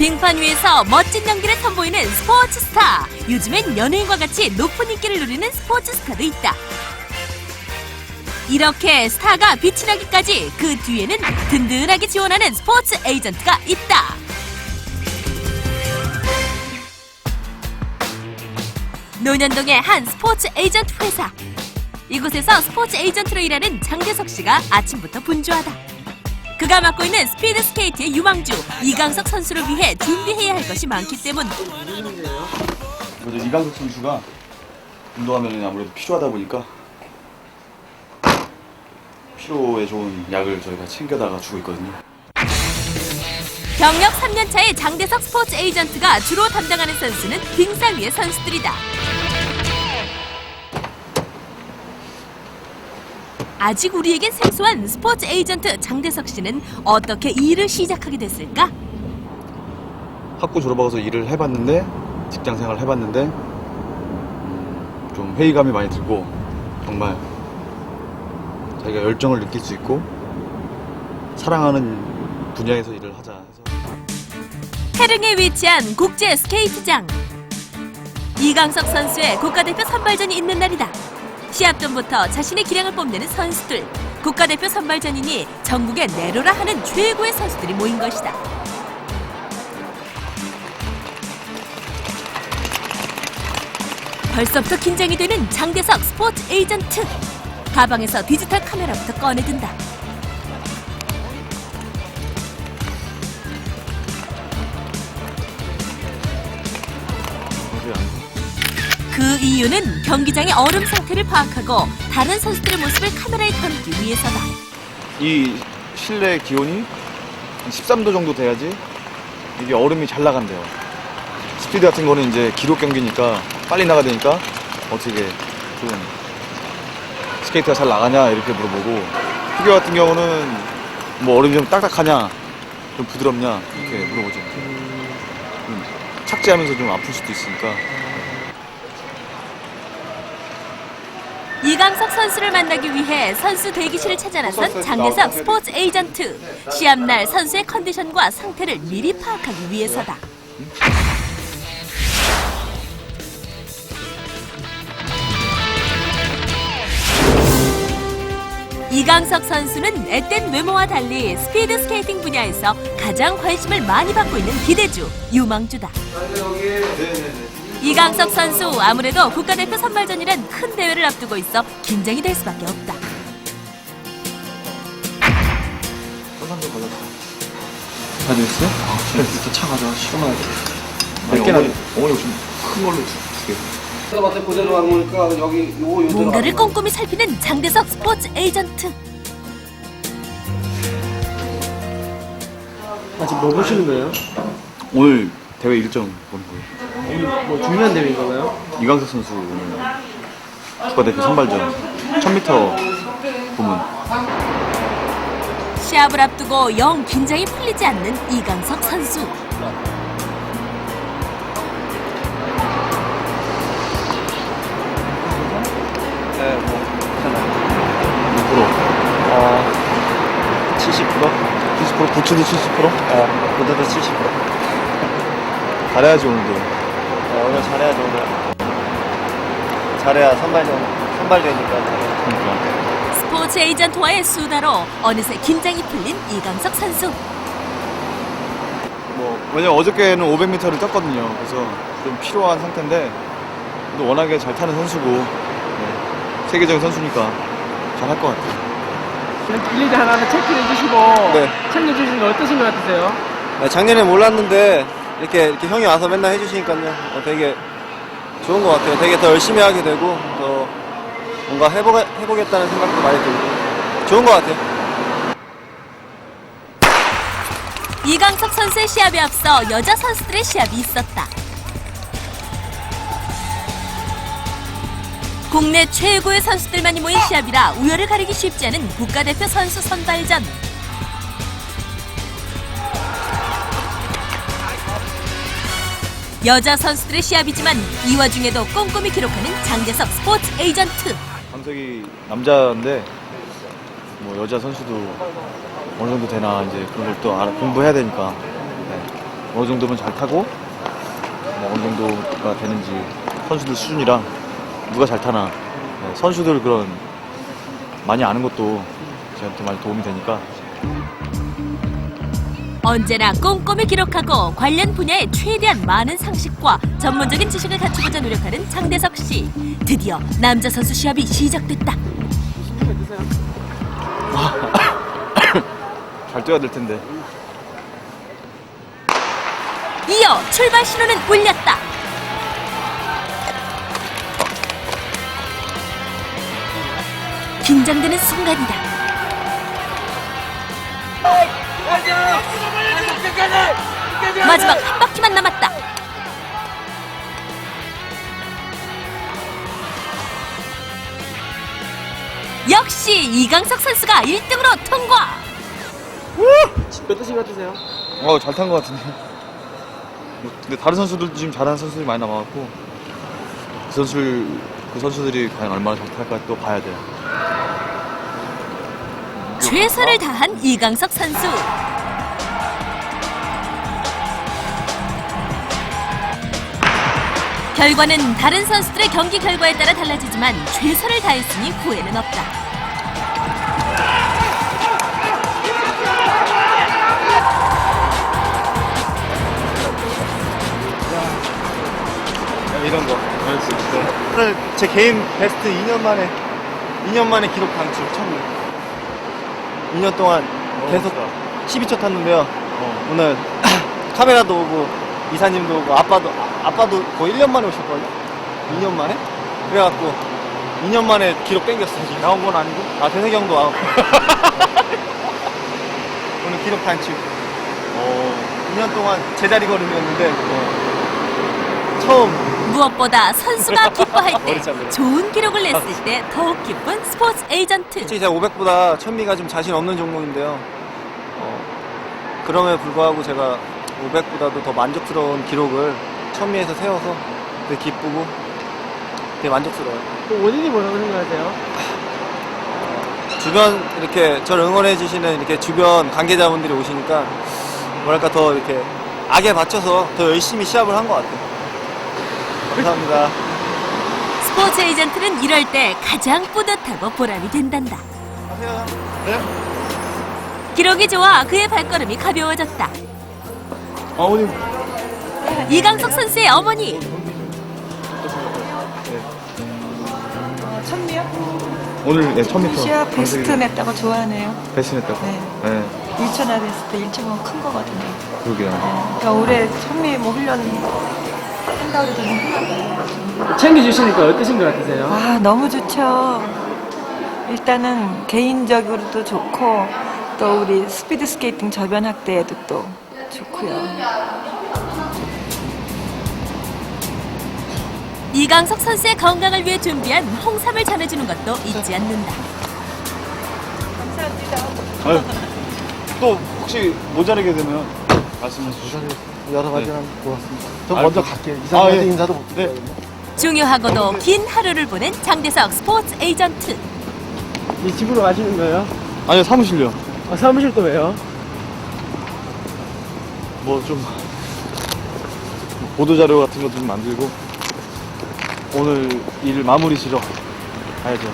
빙판 위에서 멋진 연기를 선보이는 스포츠 스타. 요즘엔 연예인과 같이 높은 인기를 누리는 스포츠 스타도 있다. 이렇게 스타가 빛이 나기까지 그 뒤에는 든든하게 지원하는 스포츠 에이전트가 있다. 논현동의 한 스포츠 에이전트 회사. 이곳에서 스포츠 에이전트로 일하는 장대석 씨가 아침부터 분주하다. 그가 맡고 있는 스피드 스케이트의 유망주 이강석 선수를 위해 준비해야 할 것이 많기 때문. 그래도 이강석 선수가 운동하면 아무래도 필요하다 보니까 피로에 좋은 약을 저희가 챙겨다가 주고 있거든요. 경력 3년 차의 장대석 스포츠 에이전트가 주로 담당하는 선수는 빙상 위의 선수들이다. 아직 우리에겐 생소한 스포츠 에이전트 장대석 씨는 어떻게 일을 시작하게 됐을까? 학교 졸업하고서 일을 해봤는데 직장 생활 해봤는데 음, 좀 회의감이 많이 들고 정말 자기가 열정을 느낄 수 있고 사랑하는 분야에서 일을 하자 해서 해릉에 위치한 국제 스케이트장. 이강석 선수의 국가대표 선발전이 있는 날이다. 시합 전부터 자신의 기량을 뽐내는 선수들. 국가대표 선발전이니 전국에 내로라 하는 최고의 선수들이 모인 것이다. 벌써부터 긴장이 되는 장대석 스포츠 에이전트. 가방에서 디지털 카메라부터 꺼내든다. 그 이유는 경기장의 얼음 상태를 파악하고 다른 선수들의 모습을 카메라에 담기 위해서다. 이 실내 기온이 한 13도 정도 돼야지 이게 얼음이 잘 나간대요. 스피드 같은 거는 이제 기록 경기니까 빨리 나가야 되니까 어떻게 좀 스케이트가 잘 나가냐 이렇게 물어보고 피겨 같은 경우는 뭐 얼음이 좀 딱딱하냐 좀 부드럽냐 이렇게 물어보죠. 좀 착지하면서 좀 아플 수도 있으니까 선수를 만나기 위해 선수 대기실을 찾아 나선 장대석 스포츠 에이전트. 시합날 선수의 컨디션과 상태를 미리 파악하기 위해서다. 이강석 선수는 앳된 외모와 달리 스피드 스케이팅 분야에서 가장 관심을 많이 받고 있는 기대주, 유망주다. 이강석 선수 아무래도 국가대표 선발전이란 큰 대회를 앞두고 있어 긴장이 될 수밖에 없다. 선상도 받았어. 가져있어요? 이렇게 차 가져와. 돼. 아니, 몇 개나 어머니, 어머니 좀큰 걸로 두, 두 개. 요대로 뭔가를. 꼼꼼히 살피는 장대석 스포츠 에이전트. 아직 뭐 보시는 거예요? 오늘 대회 일정 보는 거예요. 뭐 중요한 대회인가 봐요? 이강석 선수 오늘 국가대표 선발전 1000m 부문 시합을 앞두고 영 긴장이 풀리지 않는 이강석 선수. 네, 뭐, 괜찮아요. 6%, 어, 70%? 70%, 부츠도 70%? 어, 그대도 70%. 잘해야지 오늘도. 네, 오늘 잘해야죠, 오늘. 잘해야 선발전, 선발전이니까. 그러니까. 스포츠 에이전트와의 수다로 어느새 긴장이 풀린 이강석 선수. 뭐, 왜냐면 어저께는 500m를 떴거든요. 그래서 좀 필요한 상태인데, 또 워낙에 잘 타는 선수고, 네, 세계적인 선수니까 잘할 것 같아요. 그냥 1, 2대 하나는 체크해 주시고, 네. 챙겨주시는 거 어떠신 것 같으세요? 네, 작년에 몰랐는데 이렇게 이렇게 형이 와서 맨날 해주시니까요. 어, 되게 좋은 것 같아요. 되게 더 열심히 하게 되고 더 뭔가 해보, 해보겠다는 생각도 많이 들고 좋은 것 같아요. 이강석 선수의 시합에 앞서 여자 선수들의 시합이 있었다. 국내 최고의 선수들만이 모인 시합이라 우열을 가리기 쉽지 않은 국가대표 선수 선발전. 여자 선수들의 시합이지만 이 와중에도 꼼꼼히 기록하는 장재석 스포츠 에이전트. 강석이 남자인데, 뭐 여자 선수도 어느 정도 되나 이제 그런 걸 또 공부해야 되니까. 네. 어느 정도면 잘 타고 뭐 어느 정도가 되는지 선수들 수준이랑 누가 잘 타나 네, 선수들 그런 많이 아는 것도 저한테 많이 도움이 되니까 언제나 꼼꼼히 기록하고 관련 분야에 최대한 많은 상식과 전문적인 지식을 갖추고자 노력하는 장대석 씨. 드디어 남자 선수 시합이 시작됐다. 잘 뛰어야 될 텐데 이어 출발 신호는 울렸다. 긴장되는 순간이다. 마지막 한 바퀴만 남았다. 역시 이강석 선수가 1등으로 통과. 어떠신 것 같으세요? 어, 잘 탄 것 같은데. 뭐, 근데 다른 선수들도 지금 잘하는 선수들이 많이 남아갖고 그 선수 그 선수들이 과연 얼마나 잘 탈까 또 봐야 돼요. 최선을 다한 이강석 선수. 결과는 다른 선수들의 경기 결과에 따라 달라지지만 최선을 다했으니 후회는 없다. 이런 거 배울 수. 오늘 제 개인 베스트 2년 만에 2년 만에 기록 방출 처음이에요. 2년 동안 계속 12초 탔는데요. 어. 오늘 카메라도 오고 이사님도 오고 아빠도 아- 아빠도 거의 1년 만에 오셨거든요. 2년 만에 그래갖고 2년 만에 기록 땡겼어요. 지금. 나온 건 아니고 아 형도 와고 오늘 기록 단축. 어, 2년 동안 제자리 걸음이었는데 처음 무엇보다 선수가 기뻐할 때. 좋은 기록을 냈을 때 더욱 기쁜 스포츠 에이전트. 솔직히 제가 500보다 1000미가 좀 자신 없는 종목인데요. 어, 그럼에도 불구하고 제가 500보다도 더 만족스러운 기록을 1000미에서 세워서 되게 기쁘고 되게 만족스러워요. 그 원인이 뭐라고 생각하세요? 주변 이렇게 저를 응원해 주시는 이렇게 주변 관계자분들이 오시니까 뭐랄까 더 이렇게 악에 받쳐서 더 열심히 시합을 한 것 같아요. 감사합니다. 스포츠 에이전트는 이럴 때 가장 뿌듯하고 보람이 된단다. 네? 기록이 좋아 그의 발걸음이 가벼워졌다. 어머님 이강석 선수의 어머니 천미요? 오늘 네, 1000m 시합 베스트 냈다고 좋아하네요. 베스트 냈다고. 네. 네. 1천화 베스트 1천은 큰 거거든요. 네. 그러게요. 그러니까 올해 천미 뭐 훈련 한다고 해도 좀 힘들어요. 챙겨주시니까 어떠신 것 같으세요? 아, 너무 좋죠. 일단은 개인적으로도 좋고 또 우리 스피드 스케이팅 저변 학대에도 또 좋고요. 이강석 선수의 건강을 위해 준비한 홍삼을 전해주는 것도 잊지 않는다. 아유, 또 혹시 모자라게 되면 말씀해 주시죠. 여러 가지 가지는 고맙습니다. 저 먼저 그- 갈게요. 아, 이사님한테 예. 인사도 못 네. 드려요. 중요하고도 긴 하루를 보낸 장대석 스포츠 에이전트. 이 집으로 가시는 거예요? 아니요 사무실요. 아, 사무실 또 왜요? 뭐 좀 보도 자료 같은 것도 좀 만들고 오늘 일 마무리 지러 가야죠.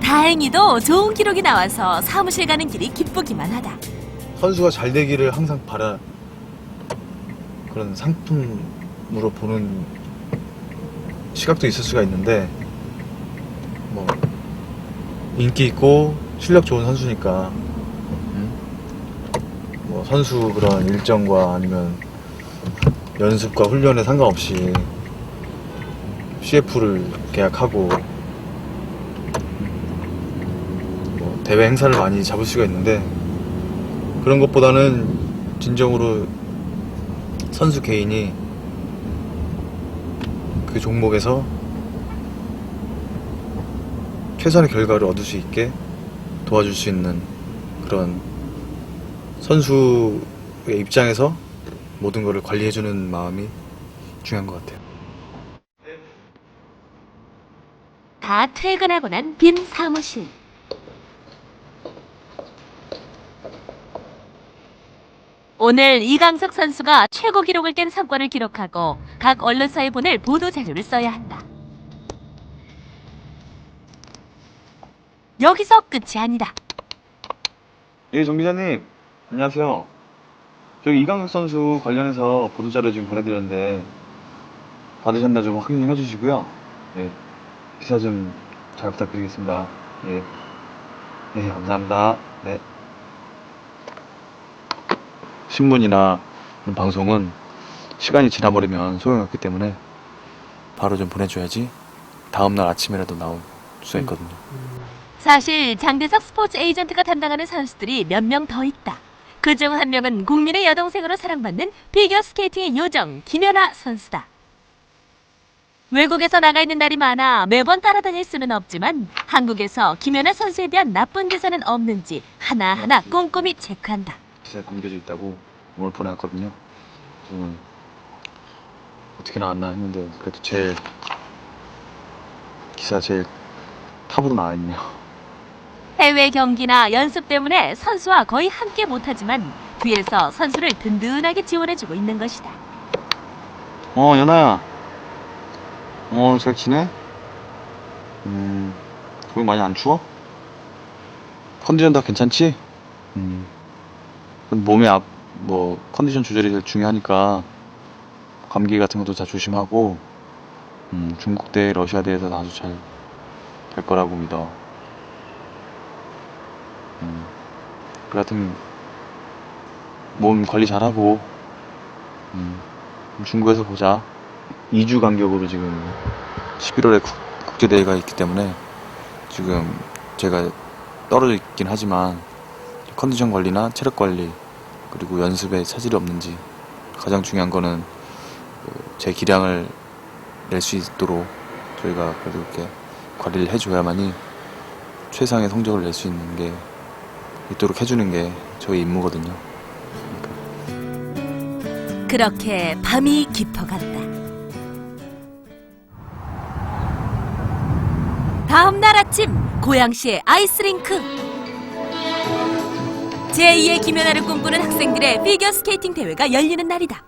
다행히도 좋은 기록이 나와서 사무실 가는 길이 기쁘기만 하다. 선수가 잘 되기를 항상 바라 그런 상품으로 보는 시각도 있을 수가 있는데 뭐 인기 있고 실력 좋은 선수니까 선수 그런 일정과 아니면 연습과 훈련에 상관없이 CF를 계약하고 뭐 대회 행사를 많이 잡을 수가 있는데 그런 것보다는 진정으로 선수 개인이 그 종목에서 최선의 결과를 얻을 수 있게 도와줄 수 있는 그런 선수의 입장에서 모든 것을 관리해주는 마음이 중요한 것 같아요. 다 퇴근하고 난 빈 사무실. 오늘 이강석 선수가 최고 기록을 깬 성과를 기록하고 각 언론사에 보낼 보도 자료를 써야 한다. 여기서 끝이 아니다. 예, 정 기자님. 안녕하세요. 저기 이강석 선수 관련해서 보도자료 지금 보내드렸는데 받으셨나 좀 확인해 주시고요. 예, 기사 좀 잘 부탁드리겠습니다. 예, 예, 감사합니다. 네. 신문이나 방송은 시간이 지나버리면 소용이 없기 때문에 바로 좀 보내줘야지 다음날 아침이라도 나올 수 있거든요. 사실 장대석 스포츠 에이전트가 담당하는 선수들이 몇 명 더 있다. 그 중 한 명은 국민의 여동생으로 사랑받는 피겨 스케이팅의 요정 김연아 선수다. 외국에서 나가 있는 날이 많아 매번 따라다닐 수는 없지만 한국에서 김연아 선수에 대한 나쁜 기사는 없는지 하나하나 꼼꼼히 체크한다. 기사에 담겨져 있다고 오늘 보내왔거든요. 저는 어떻게 나왔나 했는데 그래도 제일 기사 제일 탑으로 나와 있네요. 해외 경기나 연습 때문에 선수와 거의 함께 못하지만 뒤에서 선수를 든든하게 지원해주고 있는 것이다. 어 연아야. 어 잘 지내? 음 거기 많이 안 추워? 컨디션 다 괜찮지? 음 몸의 앞뭐 컨디션 조절이 제일 중요하니까 감기 같은 것도 다 조심하고 음 중국 대 러시아 대에서 아주 잘 될 거라고 믿어. 음 그 같은 몸 관리 잘하고 음 중국에서 보자. 2주 간격으로 지금 11월에 국제대회가 있기 때문에 지금 제가 떨어져 있긴 하지만 컨디션 관리나 체력 관리 그리고 연습에 차질이 없는지 가장 중요한 거는 그제 기량을 낼 수 있도록 저희가 그래도 이렇게 관리를 해줘야만이 최상의 성적을 낼 수 있는 게 있도록 해주는 게 저희 임무거든요. 그렇게 밤이 깊어간다. 다음 날 아침 고양시의 아이스링크. 제2의 김연아를 꿈꾸는 학생들의 피겨 스케이팅 대회가 열리는 날이다.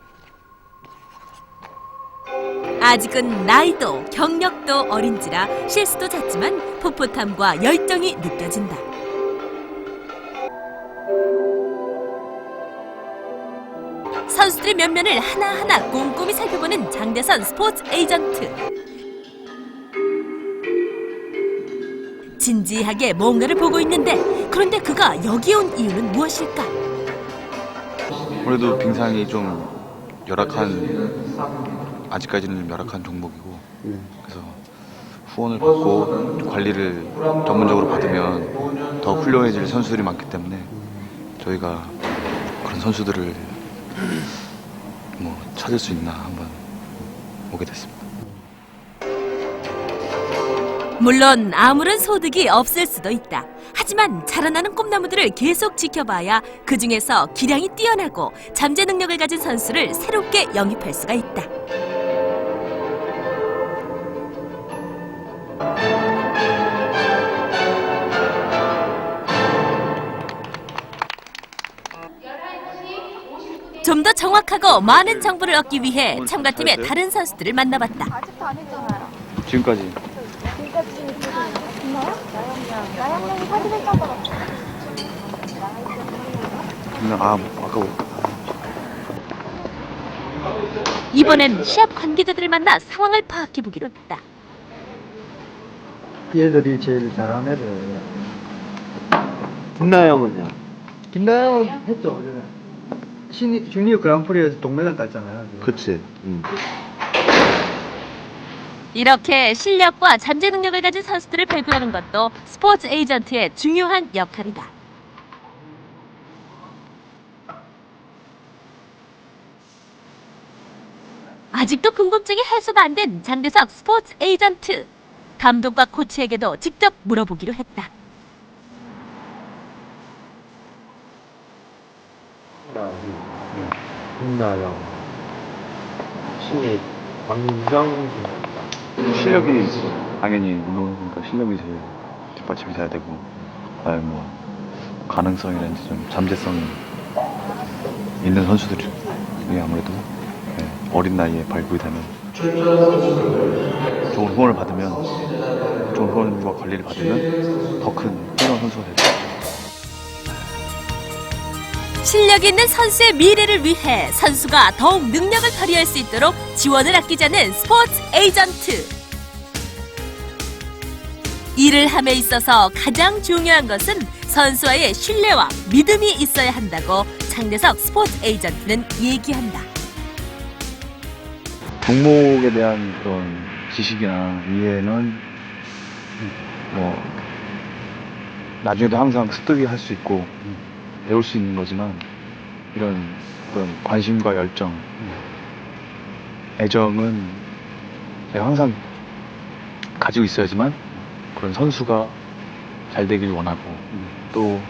아직은 나이도 경력도 어린지라 실수도 잦지만 풋풋함과 열정이 느껴진다. 선수들의 면면을 하나하나 꼼꼼히 살펴보는 장대선 스포츠 에이전트. 진지하게 뭔가를 보고 있는데 그런데 그가 여기 온 이유는 무엇일까? 아무래도 빙상이 좀 열악한 아직까지는 좀 열악한 종목이고 그래서 후원을 받고 관리를 전문적으로 받으면 더 훌륭해질 선수들이 많기 때문에 저희가 그런 선수들을 뭐 찾을 수 있나 한번 오게 됐습니다. 물론 아무런 소득이 없을 수도 있다. 하지만 자라나는 꿈나무들을 계속 지켜봐야 그 중에서 기량이 뛰어나고 잠재 능력을 가진 선수를 새롭게 영입할 수가 있다. 정확하고 많은 정보를 얻기 위해 참가팀의? 다른 선수들을 만나봤다. 아직도 안 했잖아요. 지금까지. 그냥 아 아까 이번엔 시합 관계자들을 만나 상황을 파악해 보기로 했다. 얘들이 제일 잘하는 애들. 김나영은요? 김나영은 했죠, 어제는. 시니, 주니어 그랑프리에서 동메달 땄잖아요. 그치. 음. 이렇게 실력과 잠재 능력을 가진 선수들을 발굴하는 것도 스포츠 에이전트의 중요한 역할이다. 아직도 궁금증이 해소가 안 된 장대석 스포츠 에이전트. 감독과 코치에게도 직접 물어보기로 했다. 김나영. 신이 광정. 실력이 당연히 운동니까 실력이 제일 뒷받침이 돼야 되고 그다음에 뭐 가능성이라든지 좀 잠재성이 있는 선수들이 아무래도 네, 어린 나이에 발굴이 되면 좋은 후원을 받으면 좋은 후원과 관리를 받으면 더 큰 훌륭한 선수가 될수 있죠. 실력 있는 선수의 미래를 위해 선수가 더욱 능력을 발휘할 수 있도록 지원을 아끼자는 스포츠 에이전트. 일을 함에 있어서 가장 중요한 것은 선수와의 신뢰와 믿음이 있어야 한다고 장대석 스포츠 에이전트는 얘기한다. 종목에 대한 그런 지식이나 이해는 뭐 나중에도 항상 습득이 할 수 있고 배울 수 있는 거지만 이런 그런 관심과 열정, 애정은 항상 가지고 있어야지만 그런 선수가 잘 되길 원하고 또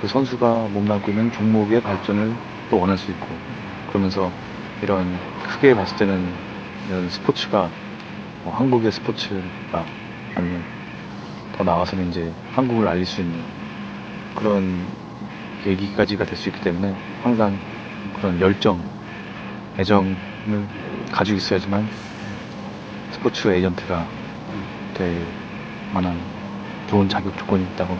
그 선수가 몸담고 있는 종목의 발전을 또 원할 수 있고 그러면서 이런 크게 봤을 때는 이런 스포츠가 뭐 한국의 스포츠가 아니면 더 나아가서는 이제 한국을 알릴 수 있는 그런 계기까지가 될 수 있기 때문에 항상 그런 열정, 애정을 가지고 있어야지만 스포츠 에이전트가 될 만한 좋은 자격 조건이 있다고